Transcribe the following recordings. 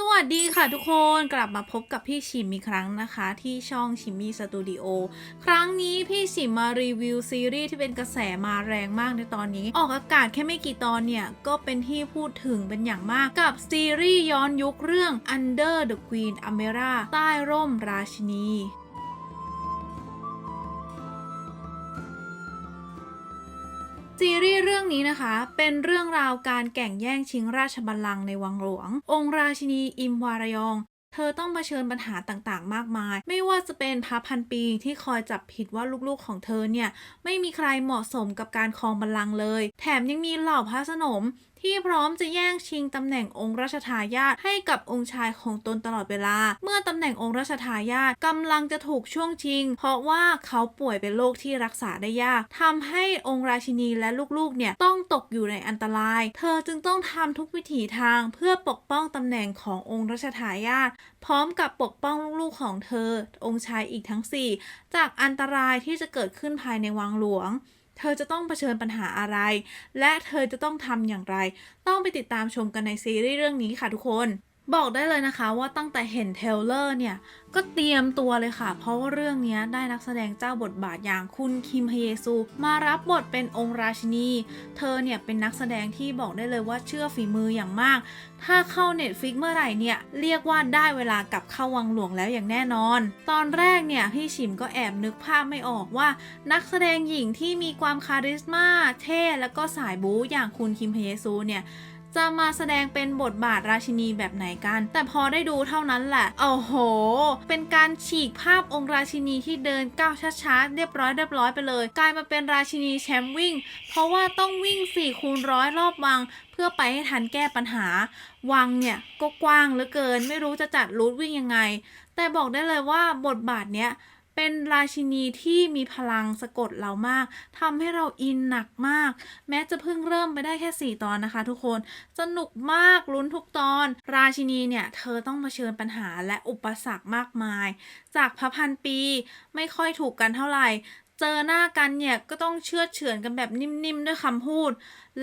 สวัสดีค่ะทุกคนกลับมาพบกับพี่ชิมอีกครั้งนะคะ ที่ช่องชิมมี่สตูดิโอครั้งนี้พี่ชิมมารีวิวซีรีส์ที่เป็นกระแสมาแรงมากในตอนนี้ ออกอากาศแค่ไม่กี่ตอนเนี่ย ก็เป็นที่พูดถึงเป็นอย่างมากกับซีรีส์ย้อนยุคเรื่อง Under the Queen Amera ใต้ร่มราชินี ซีรีส์เรื่องนี้นะคะ เป็นเรื่องราวการแข่งแย่งชิงราชบัลลังก์ในวังหลวง องค์ราชินีอิมวารยอง เธอต้องเผชิญปัญหาต่างๆ มากมาย ไม่ว่าจะเป็นพระพันปีที่คอยจับผิดว่าลูกๆของเธอเนี่ย ไม่มีใครเหมาะสมกับการครองบัลลังก์เลย แถมยังมีเหล่าพระสนมที่พร้อมจะแย่งชิงตำแหน่งองค์รัชทายาทให้กับองค์ชายของตนตลอดเวลา เมื่อตำแหน่งองค์รัชทายาทกำลังจะถูกช่วงชิง เพราะว่าเขาป่วยเป็นโรคที่รักษาได้ยากทำให้องค์ราชินีและลูกๆเนี่ยต้องตกอยู่ในอันตราย เธอจึงต้องทำทุกวิถีทางเพื่อปกป้องตำแหน่งขององค์รัชทายาทพร้อมกับปกป้องลูกๆของเธอ องค์ชายอีกทั้ง 4 จากอันตรายที่จะเกิดขึ้นภายในวังหลวง เธอจะต้องเผชิญปัญหาอะไร และเธอจะต้องทำอย่างไร ต้องไปติดตามชมกันในซีรีส์เรื่องนี้ค่ะทุกคน บอกได้เลยนะคะว่าตั้งแต่เห็นเทลเลอร์เนี่ย ก็เตรียมตัวเลยค่ะ เพราะว่าเรื่องนี้ได้นักแสดงเจ้าบทบาทอย่างคุณคิมฮเยซู มารับบทเป็นองค์ราชินี เธอเนี่ยเป็นนักแสดงที่บอกได้เลยว่าเชื่อฝีมืออย่างมาก ถ้าเข้าเน็ตฟิกเมื่อไหร่เนี่ย เรียกว่าได้เวลากลับเข้าวังหลวงแล้วอย่างแน่นอน ตอนแรกเนี่ยพี่ชิมก็แอบนึกภาพไม่ออกว่า นักแสดงหญิงที่มีความคาริสมาเท่ แล้วก็สายบู๊อย่างคุณคิมฮเยซูเนี่ย จะมาแสดงเป็นบทบาทราชินีแบบไหนกัน แต่พอได้ดูเท่านั้นแหละโอ้โห เป็นการฉีกภาพองค์ราชินีที่เดินก้าวช้าๆ เรียบร้อยเรียบร้อยไปเลย กลายมาเป็นราชินีแชมป์วิ่ง เพราะว่าต้องวิ่ง4คูณร้อยรอบวัง เพื่อไปให้ทันแก้ปัญหา วังเนี่ยก็กว้างเหลือเกิน ไม่รู้จะจัดรูทวิ่งยังไง แต่บอกได้เลยว่าบทบาทเนี้ย เป็นราชินีที่มีพลังสะกดเรามากทำให้เราอินหนักมาก แม้จะเพิ่งเริ่มไปได้แค่ 4 ตอนนะคะ ทุกคนสนุกมากลุ้นทุกตอน ราชินีเนี่ย เธอต้องเผชิญปัญหาและอุปสรรคมากมาย จากพระพันปีไม่ค่อยถูกกันเท่าไหร่เจอหน้ากันเนี่ยก็ต้องเชื่อเฉือนกันแบบนิ่มๆด้วยคำพูด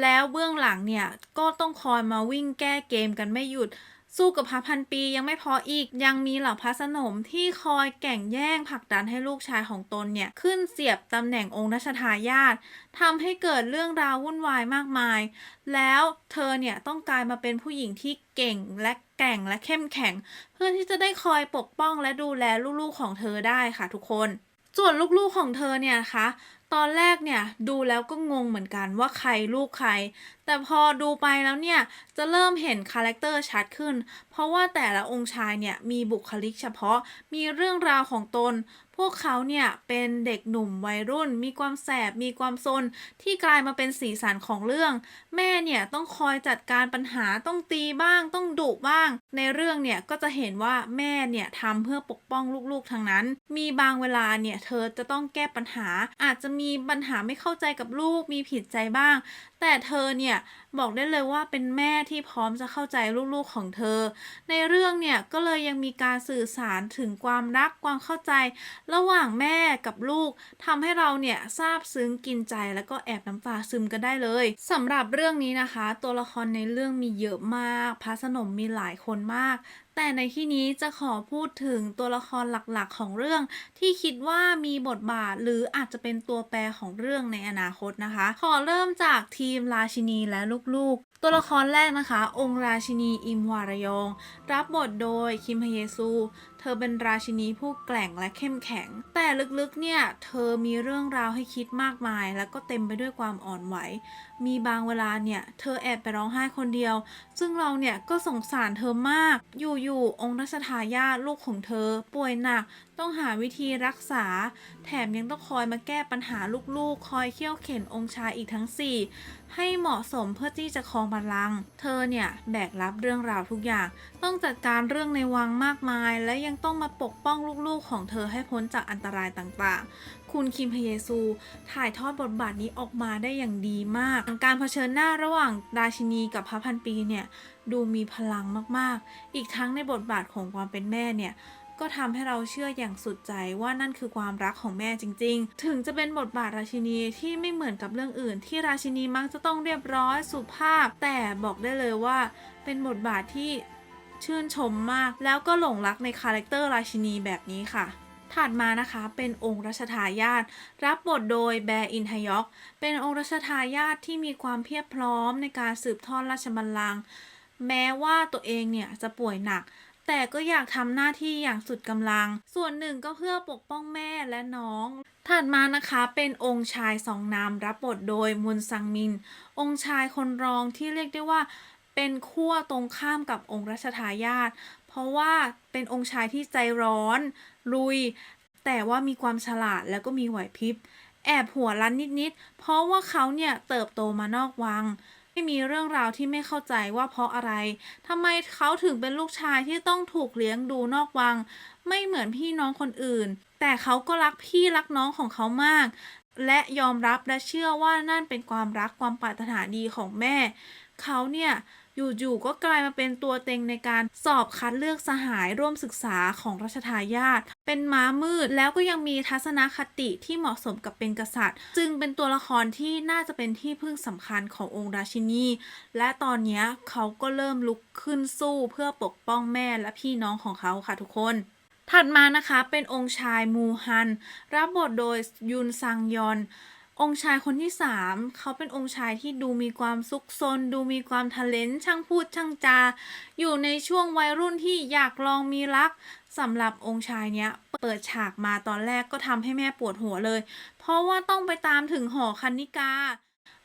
แล้วเบื้องหลังเนี่ยก็ต้องคอยมาวิ่งแก้เกมกันไม่หยุด สู้กับพระพันปียังไม่พออีก ยังมีเหล่าพระสนมที่คอยแก่งแย่งผลักดันให้ลูกชายของตนเนี่ย ขึ้นเสียบตำแหน่งองค์รัชทายาททำให้เกิดเรื่องราววุ่นวายมากมาย แล้วเธอเนี่ยต้องกลายมาเป็นผู้หญิงที่เก่งและแก่งและเข้มแข็ง เพื่อที่จะได้คอยปกป้องและดูแลลูกๆของเธอได้ค่ะทุกคน ส่วนลูกๆของเธอเนี่ยนะคะตอนแรกเนี่ยดูแล้วก็งงเหมือนกันว่าใครลูกใคร แต่พอดูไปแล้วเนี่ยจะเริ่มเห็นคาแรคเตอร์ชัดขึ้น เพราะว่าแต่ละองค์ชายเนี่ยมีบุคลิกเฉพาะมีเรื่องราวของตน พวกเขาเนี่ยเป็นเด็กหนุ่มวัยรุ่น มีความแสบมีความซนที่กลายมาเป็นสีสันของเรื่อง แม่เนี่ยต้องคอยจัดการปัญหาต้องตีบ้าง ต้องดุบ้าง ในเรื่องเนี่ยก็จะเห็นว่าแม่เนี่ยทำเพื่อปกป้องลูกๆทั้งนั้น มีบางเวลาเนี่ยเธอจะต้องแก้ปัญหา อาจจะมีปัญหาไม่เข้าใจกับลูกมีผิดใจบ้าง แต่เธอเนี่ยบอกได้เลยว่าเป็นแม่ที่พร้อมจะเข้าใจลูกๆของเธอ ในเรื่องเนี่ยก็เลยยังมีการสื่อสารถึงความรักความเข้าใจ ระหว่างแม่กับลูกทำให้เราเนี่ยซาบซึ้งกินใจแล้วก็แอบน้ำตาซึมกันได้เลยสำหรับเรื่องนี้นะคะ ตัวละครในเรื่องมีเยอะมากพระสนมมีหลายคนมาก แต่ในที่นี้จะขอพูดถึงตัวละครหลักๆของเรื่อง ที่คิดว่ามีบทบาทหรืออาจจะเป็นตัวแปรของเรื่องในอนาคตนะคะ ขอเริ่มจากทีมราชินีและลูกๆ ตัวละครแรกนะคะ องค์ราชินีอิมวารยอง รับบทโดยคิมฮเยซู ธอเป็นราชินีผู้แกร่งและเข้มแข็ง แต่ลึกๆ เนี่ย เธอมีเรื่องราวให้คิดมากมาย แล้วก็เต็มไปด้วยความอ่อนไหว มีบางเวลาเนี่ย เธอแอบไปร้องไห้คนเดียว ซึ่งเราเนี่ยก็สงสารเธอมาก อยู่ๆ องค์รัชทายาทลูกของเธอ ป่วยหนัก ต้องหาวิธีรักษา แถมยังต้องคอยมาแก้ปัญหาลูกๆ คอยเคี่ยวเข็นองค์ชายอีกทั้ง4 ให้เหมาะสมเพื่อที่จะครองบัลลังก์เธอเนี่ยแบกรับเรื่องราวทุกอย่าง ต้องจัดการเรื่องในวังมากมาย และยังต้องมาปกป้องลูกๆของเธอให้พ้นจากอันตรายต่างๆ คุณคิมพเยซู ถ่ายทอดบทบาทนี้ออกมาได้อย่างดีมาก การเผชิญหน้าระหว่างราชินีกับพระพันปีเนี่ยดูมีพลังมากๆ อีกทั้งในบทบาทของความเป็นแม่เนี่ย ก็ทำให้เราเชื่ออย่างสุดใจว่านั่นคือความรักของแม่จริง ๆ ถึงจะเป็นบทบาทราชินีที่ไม่เหมือนกับเรื่องอื่น ที่ราชินีมักจะต้องเรียบร้อยสุภาพ แต่บอกได้เลยว่า เป็นบทบาทที่ชื่นชมมาก แล้วก็หลงรักในคาแรคเตอร์ราชินีแบบนี้ค่ะถัดมานะคะเป็นองค์รัชทายาทรับบทโดยแบร์อินทยอกเป็นองค์รัชทายาทที่มีความเพียบพร้อมในการสืบทอดราชบัลลังก์แม้ว่าตัวเองเนี่ยจะป่วยหนัก แต่ก็อยากทำหน้าที่อย่างสุดกำลัง ส่วนหนึ่งก็เพื่อปกป้องแม่และน้อง ถัดมานะคะเป็นองค์ชายสองนามรับบทโดยมุนซังมิน องค์ชายคนรองที่เรียกได้ว่าเป็นขั้วตรงข้ามกับองค์รัชทายาทเพราะว่าเป็นองค์ชายที่ใจร้อน ลุย แต่ว่ามีความฉลาดแล้วก็มีไหวพริบ แอบหัวรั้นนิดๆ เพราะว่าเขาเนี่ยเติบโตมานอกวัง ไม่มีเรื่องราวที่ไม่เข้าใจว่าเพราะอะไรทำไมเขาถึงเป็นลูกชายที่ต้องถูกเลี้ยงดูนอกวัง ไม่เหมือนพี่น้องคนอื่น แต่เขาก็รักพี่รักน้องของเขามาก และยอมรับและเชื่อว่านั่นเป็นความรักความปรารถนาดีของแม่ เขาเนี่ย อยู่ๆก็กลายมาเป็นตัวเต็งในการสอบคัดเลือกสหายร่วมศึกษาของรัชทายาทเป็นม้ามืดแล้วก็ยังมีทัศนคติที่เหมาะสมกับเป็นกษัตริย์ จึงเป็นตัวละครที่น่าจะเป็นที่พึ่งสำคัญขององค์ราชินี และตอนนี้เขาก็เริ่มลุกขึ้นสู้เพื่อปกป้องแม่และพี่น้องของเขาค่ะทุกคนถัดมานะคะเป็นองค์ชายมูฮัน รับบทโดยยุนซังยอน องค์ชายคนที่3เขาเป็นองค์ชายที่ดูมีความซุกซน ดูมีความทะเลนช่างพูดช่างจา อยู่ในช่วงวัยรุ่นที่อยากลองมีรักสำหรับองค์ชายเนี้ย เปิดฉากมาตอนแรกก็ทำให้แม่ปวดหัวเลย เพราะว่าต้องไปตามถึงหอคันนิกา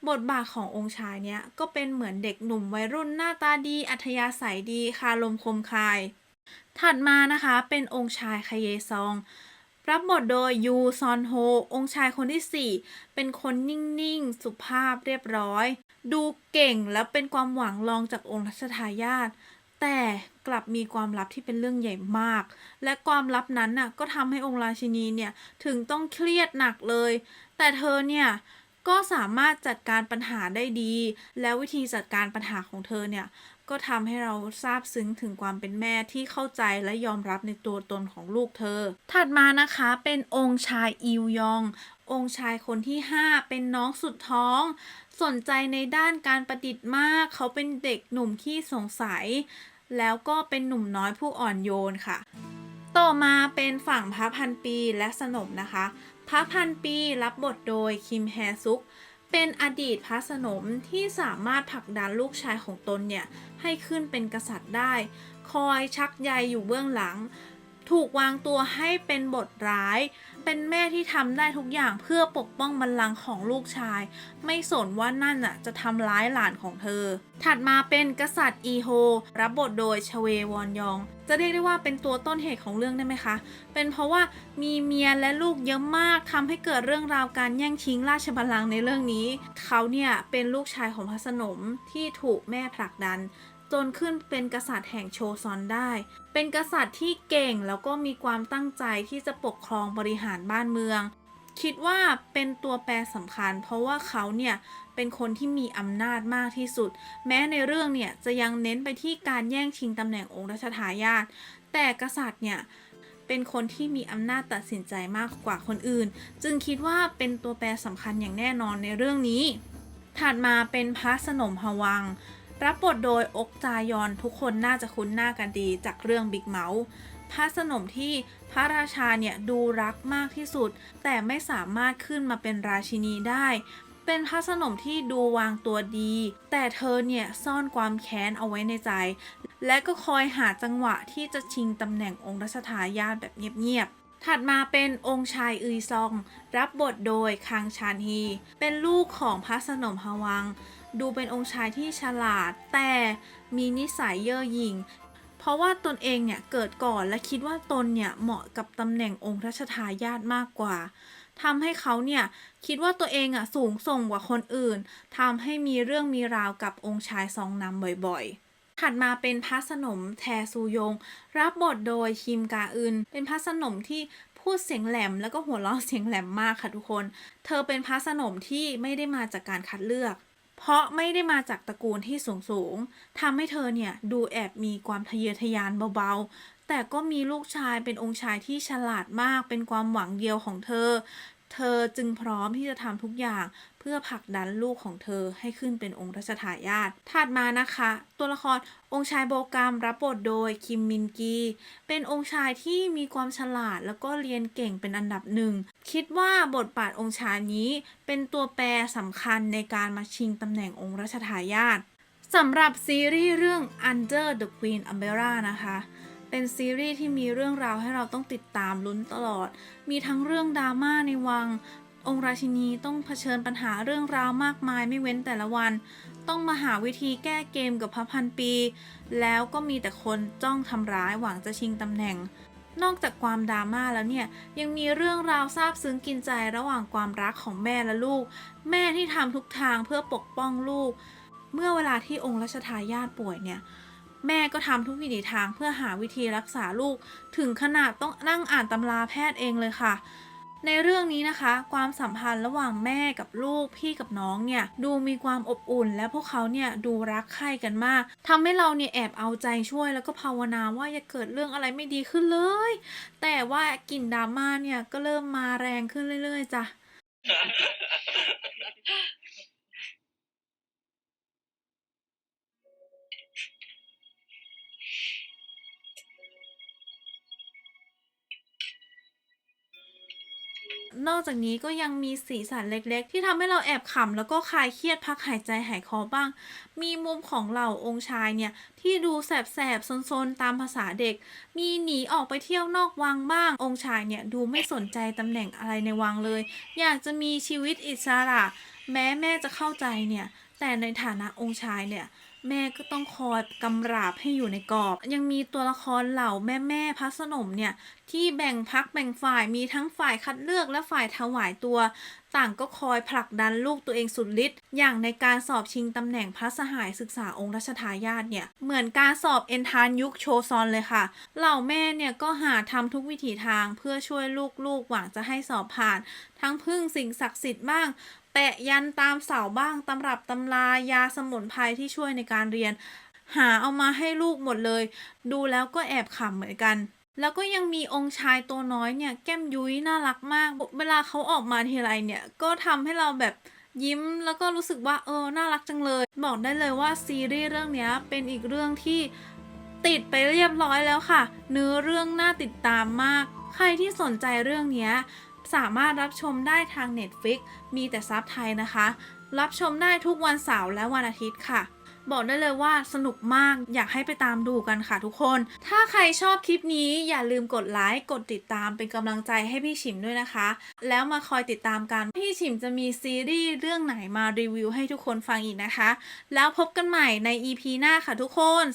บทบาทขององค์ชายเนี้ยก็เป็นเหมือนเด็กหนุ่มวัยรุ่นหน้าตาดี อัธยาศัยดีคารมคมคาย ถัดมานะคะเป็นองค์ชายคเยซอง รับบทโดยยูซอนโฮ องค์ชายคนที่ 4 เป็นคนนิ่ง ๆ สุภาพเรียบร้อย ดูเก่งและเป็นความหวังรองจากองค์รัชทายาทแต่กลับมีความลับที่เป็นเรื่องใหญ่มาก และความลับนั้นน่ะก็ทำให้องค์ราชินีเนี่ย ถึงต้องเครียดหนักเลย แต่เธอเนี่ย ก็สามารถจัดการปัญหาได้ดี แล้ววิธีจัดการปัญหาของเธอเนี่ย ก็ทำให้เราซาบซึ้งถึงความเป็นแม่ที่เข้าใจและยอมรับในตัวตนของลูกเธอ ถัดมานะคะเป็นองค์ชายอิวยอง องค์ชายคนที่ 5 เป็นน้องสุดท้อง สนใจในด้านการประดิษฐ์มาก เขาเป็นเด็กหนุ่มที่สงสัย แล้วก็เป็นหนุ่มน้อยผู้อ่อนโยนค่ะ ต่อมาเป็นฝั่งพระพันปีและสนมนะคะ พระพันปีรับบทโดยคิมแฮซุก เป็นอดีตพระสนมที่สามารถผลักดันลูกชายของตนเนี่ยให้ขึ้นเป็นกษัตริย์ได้ คอยชักใยอยู่เบื้องหลัง ถูกวางตัวให้เป็นบทร้าย เป็นแม่ที่ทำได้ทุกอย่างเพื่อปกป้องบัลลังก์ของลูกชาย ไม่สนว่านั่นน่ะจะทำร้ายหลานของเธอ ถัดมาเป็นกษัตริย์อีโฮ รับบทโดยชเววอนยอง จะเรียกได้ว่าเป็นตัวต้นเหตุของเรื่องได้ไหมคะ เป็นเพราะว่ามีเมียและลูกเยอะมากทำให้เกิดเรื่องราวการแย่งชิงราชบัลลังก์ในเรื่องนี้ เขาเนี่ยเป็นลูกชายของพระสนมที่ถูกแม่ผลักดัน จนขึ้นเป็นกษัตริย์แห่งโชซอนได้ เป็นกษัตริย์ที่เก่งแล้วก็มีความตั้งใจที่จะปกครองบริหารบ้านเมือง คิดว่าเป็นตัวแปรสำคัญ เพราะว่าเขาเนี่ยเป็นคนที่มีอำนาจมากที่สุด แม้ในเรื่องเนี่ยจะยังเน้นไปที่การแย่งชิงตำแหน่งองค์รัชทายาทแต่กษัตริย์เนี่ยเป็นคนที่มีอำนาจตัดสินใจมากกว่าคนอื่น จึงคิดว่าเป็นตัวแปรสำคัญอย่างแน่นอนในเรื่องนี้ ถัดมาเป็นพระสนมฮวัง รับบทโดยอกจายอนทุกคนน่าจะคุ้นหน้ากันดีจากเรื่องบิ๊กเมาส์พระสนมที่พระราชาเนี่ยดูรักมากที่สุด แต่ไม่สามารถขึ้นมาเป็นราชินีได้ เป็นพระสนมที่ดูวางตัวดี แต่เธอเนี่ยซ่อนความแค้นเอาไว้ในใจ และก็คอยหาจังหวะที่จะชิงตำแหน่งองค์รัชทายาทแบบเงียบๆ ถัดมาเป็นองค์ชายอึยซอง รับบทโดยคังชานฮี เป็นลูกของพระสนมฮวัง ดูเป็นองค์ชายที่ฉลาด แต่มีนิสัยเย่อหยิ่ง เพราะว่าตนเองเนี่ยเกิดก่อนและคิดว่าตนเนี่ยเหมาะกับตำแหน่งองค์รัชทายาทมากกว่าทำให้เขาเนี่ยคิดว่าตัวเองอะสูงส่งกว่าคนอื่นทำให้มีเรื่องมีราวกับองค์ชายซองนำบ่อยๆ ถัดมาเป็นพระสนมแทซูยง รับบทโดยคิมกาอึน เป็นพระสนมที่พูดเสียงแหลมแล้วก็หัวเราะเสียงแหลมมากค่ะทุกคน เธอเป็นพระสนมที่ไม่ได้มาจากการคัดเลือก เพราะไม่ได้มาจากตระกูลที่สูงสูงๆทำให้เธอเนี่ยดูแอบมีความทะเยอทะยานเบาๆ แต่ก็มีลูกชายเป็นองค์ชายที่ฉลาดมากเป็นความหวังเดียวของเธอ เธอจึงพร้อมที่จะทำทุกอย่าง เพื่อผลักดันลูกของเธอให้ขึ้นเป็นองค์รัชทายาทถัดมานะคะ ตัวละครองค์ชายโบกรมรับบทโดยคิมมินกี เป็นองค์ชายที่มีความฉลาดแล้วก็เรียนเก่งเป็นอันดับหนึ่ง คิดว่าบทบาทองค์ชายนี้เป็นตัวแปรสำคัญในการมาชิงตำแหน่งองค์รัชทายาทสำหรับซีรีส์เรื่อง Under the Queen Umbrella นะคะ เป็นซีรีส์ที่มีเรื่องราวให้เราต้องติดตามลุ้นตลอด มีทั้งเรื่องดราม่าในวัง องค์ราชินีต้องเผชิญปัญหาเรื่องราวมากมายไม่เว้นแต่ละวัน ต้องมาหาวิธีแก้เกมกับพระพันปี แล้วก็มีแต่คนจ้องทำร้ายหวังจะชิงตำแหน่งนอกจากความดราม่าแล้วเนี่ย ยังมีเรื่องราวซาบซึ้งกินใจระหว่างความรักของแม่และลูก แม่ที่ทำทุกทางเพื่อปกป้องลูก เมื่อเวลาที่องค์รัชทายาทป่วยเนี่ย แม่ก็ทำทุกวิถีทางเพื่อหาวิธีรักษาลูก ถึงขนาดต้องนั่งอ่านตำราแพทย์เองเลยค่ะ ในเรื่องนี้นะคะ ความสัมพันธ์ระหว่างแม่กับลูกพี่กับน้องเนี่ยดูมีความอบอุ่น และพวกเขาเนี่ยดูรักใคร่กันมากทำให้เราเนี่ยแอบเอาใจช่วยแล้วก็ภาวนาว่าอย่าเกิดเรื่องอะไรไม่ดีขึ้นเลย แต่ว่ากลิ่นดราม่าเนี่ยก็เริ่มมาแรงขึ้นเรื่อยๆจ้ะ นอกจากนี้ก็ยังมีสีสันเล็กๆ ที่ทำให้เราแอบขำแล้วก็คลายเครียดพักหายใจหายคอบ้าง มีมุมของเหล่าองค์ชายเนี่ย ที่ดูแสบๆซนๆ ตามภาษาเด็ก มีหนีออกไปเที่ยวนอกวังบ้าง องค์ชายเนี่ย ดูไม่สนใจตำแหน่งอะไรในวังเลย อยากจะมีชีวิตอิสระ แม้แม่จะเข้าใจเนี่ย แต่ในฐานะองค์ชายเนี่ย แม่ก็ต้องคอยกำราบให้อยู่ในกรอบ ยังมีตัวละครเหล่าแม่แม่พระสนมเนี่ยที่แบ่งพักแบ่งฝ่ายมีทั้งฝ่ายคัดเลือกและฝ่ายถวายตัว ต่างก็คอยผลักดันลูกตัวเองสุดฤทธิ์อย่างในการสอบชิงตำแหน่งพระสหายศึกษาองค์รัชทายาทเนี่ยเหมือนการสอบเอนทานยุคโชซอนเลยค่ะ เหล่าแม่เนี่ยก็หาทำทุกวิถีทางเพื่อช่วยลูกๆหวังจะให้สอบผ่าน ทั้งพึ่งสิ่งศักดิ์สิทธิ์บ้าง แปะยันตามเสาบ้างตำรับตำรายาสมุนไพรที่ช่วยในการเรียน หาเอามาให้ลูกหมดเลย ดูแล้วก็แอบขำเหมือนกัน แล้วก็ยังมีองค์ชายตัวน้อยเนี่ยแก้มยุ้ยน่ารักมาก เวลาเขาออกมาทีไรเนี่ยก็ทำให้เราแบบยิ้มแล้วก็รู้สึกว่าเออน่ารักจังเลย บอกได้เลยว่าซีรีส์เรื่องนี้เป็นอีกเรื่องที่ติดไปเรียบร้อยแล้วค่ะ เนื้อเรื่องน่าติดตามมาก ใครที่สนใจเรื่องนี้ สามารถรับชมได้ทาง Netflix มีแต่ซับไทยนะคะ รับชมได้ทุกวันเสาร์และวันอาทิตย์ค่ะ บอกได้เลยว่าสนุกมากอยากให้ไปตามดูกันค่ะทุกคน ถ้าใครชอบคลิปนี้อย่าลืมกดไลค์กดติดตามเป็นกำลังใจให้พี่ฉิมด้วยนะคะ แล้วมาคอยติดตามกัน พี่ฉิมจะมีซีรีส์เรื่องไหนมารีวิวให้ทุกคนฟังอีกนะคะ แล้วพบกันใหม่ใน EP หน้าค่ะทุกคน